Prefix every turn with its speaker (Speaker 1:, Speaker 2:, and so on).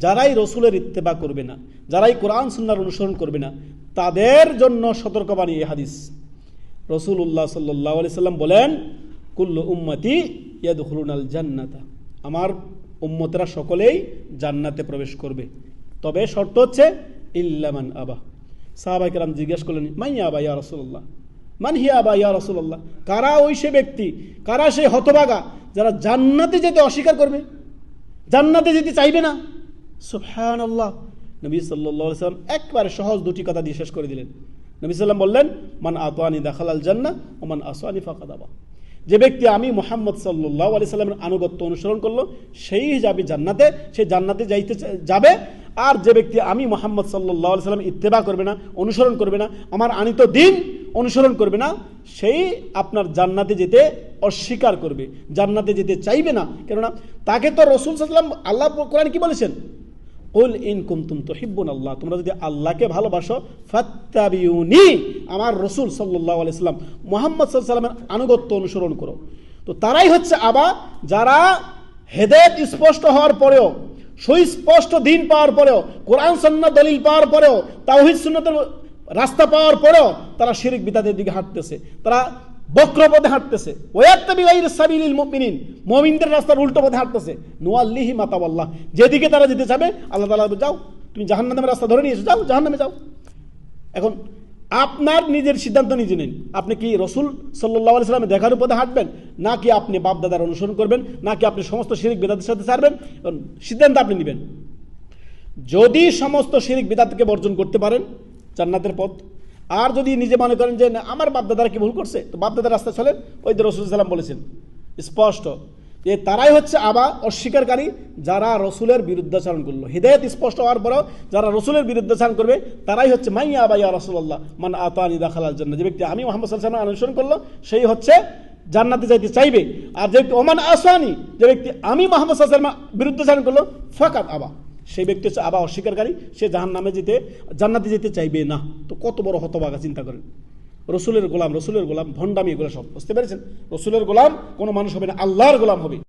Speaker 1: যারাই রসুলের ইত্তেবা করবে না, যারাই কোরআন সুন্নার অনুসরণ করবে না, তাদের জন্য সতর্কবাণী এ হাদিস। রসুল্লাহ সাল্লাহ আলি সাল্লাম বলেন, কুল্লু উম্মতি ইয়াদুল জান্নাতা। আমার উম্মতরা সকলেই জান্নাতে প্রবেশ করবে। তবে শর্ত হচ্ছে ইল্লামান আবা। সাহাবাই কেরাম জিজ্ঞেস করলেন মাইয়া আবা ইয়া রসুল্লাহ মান হিয়া আবা ইয়া রসুল্লাহ কারা ওই সে ব্যক্তি? কারা সেই হতবাগা যারা জান্নাতে যেতে অস্বীকার করবে? জান্নাতে যেতে চাইবে না? সুফহান আল্লাহ নবী সাল্লাহ সাল্লাম একবারে সহজ দুটি কথা দিয়ে শেষ করে দিলেন। নবী সাল্লাম বললেন, মান আতোয়ানি দাখালাল জান্না ও মান আসোয়ানি ফাঁকাদাবা যে ব্যক্তি আমি মোহাম্মদ সাল্লাহ আলি সাল্লামের আনুগত্য অনুসরণ করল, সেই যাবে জান্নাতে, সে জান্নাতে যাইতে যাবে। আর যে ব্যক্তি আমি মোহাম্মদ সাল্লাহ আলি সাল্লাম ইত্তেবা করবে না, অনুসরণ করবে না, আমার আনিত দিন অনুসরণ করবে না, সেই আপনার জান্নাতে যেতে অস্বীকার করবে, জান্নাতে যেতে চাইবে না। কেননা তাকে তো রসুল সাল্লাম আল্লাহ কোরআন কি বলেছেন? কুল ইন কুমতুম তুহিব্বুন আল্লাহ, তোমরা যদি আল্লাহকে ভালোবাসো, ফাত্তাবিউনি, আমার রসুল সাল্লাহ আলাইসাল্লাম মোহাম্মদ সাল্লামের আনুগত্য অনুসরণ করো। তো তারাই হচ্ছে আবার যারা হেদায়েত স্পষ্ট হওয়ার পরেও, সুস্পষ্ট দিন পাওয়ার পরেও, কোরআন সন্ন্যাত দলিল পাওয়ার পরেও, তাওহিদ, সুন্নতের রাস্তা পাওয়ার পরেও, তারা শিরিক বিদাতের দিকে হাঁটতেছে। তারা বক্র পথে হাঁটতেছে মুমিনদের রাস্তার উল্টো পথে হাঁটতেছে। নুয়াল্লিহি মাতাওয়াল্লাহ। যেদিকে তারা যেতে চাবে, আল্লাহ তাআলা যাও, তুমি জাহান্নামের রাস্তা ধরে নিয়েছো যাও, জাহান্নামে যাও। এখন আপনার নিজের সিদ্ধান্ত নিজে নিন। আপনি কি রসুল সাল্লাহ সাল্লামে দেখার পথে হাঁটবেন? নাকি আপনি বাপদাদার অনুসরণ করবেন? নাকি আপনি সমস্ত শিরিক বেদাতের সাথে ছাড়বেন? সিদ্ধান্ত আপনি নেবেন। যদি সমস্ত শিরিক বেদাতকে বর্জন করতে পারেন, জান্নাতের পথ আর যদি নিজে মনে করেন যে আমার বাপদাদারা কি ভুল করছে? তো বাপদাদার রাস্তা চলেন, ওই যে রসুল সাল্লাম বলেছেন, স্পষ্ট যে তারাই হচ্ছে আবা অস্বীকারী যারা রসুলের বিরুদ্ধাচরণ করল। হৃদয়ত স্পষ্ট হওয়ার পরেও যারা রসুলের বিরুদ্ধাচরণ করবে, তারাই হচ্ছে মাইয়া আবা ইয়া রসুল্লাহ মান আতানি দাখালার জন্য যে ব্যক্তি আমি মোহাম্মদ সাল্লাম অনুসরণ করল, সেই হচ্ছে জান্নাতে যাইতে চাইবে। আর যে ব্যক্তি, ওমান আসানি যে ব্যক্তি, আমি মোহাম্মদ সাল্লাম বিরুদ্ধাচরণ করল, ফাঁকাত আবা। সেই ব্যক্তি হচ্ছে আবার অস্বীকারী, সে জাহান নামে যেতে, জান্নাতে যেতে চাইবে না। তো কত বড় হতবাগা চিন্তা করেন। রসুলের গোলাম রসুলের গোলাম, ভণ্ডামি এগুলো সব, বুঝতে পেরেছেন? রসুলের গোলাম কোনো মানুষ হবে না, আল্লাহর গোলাম হবে।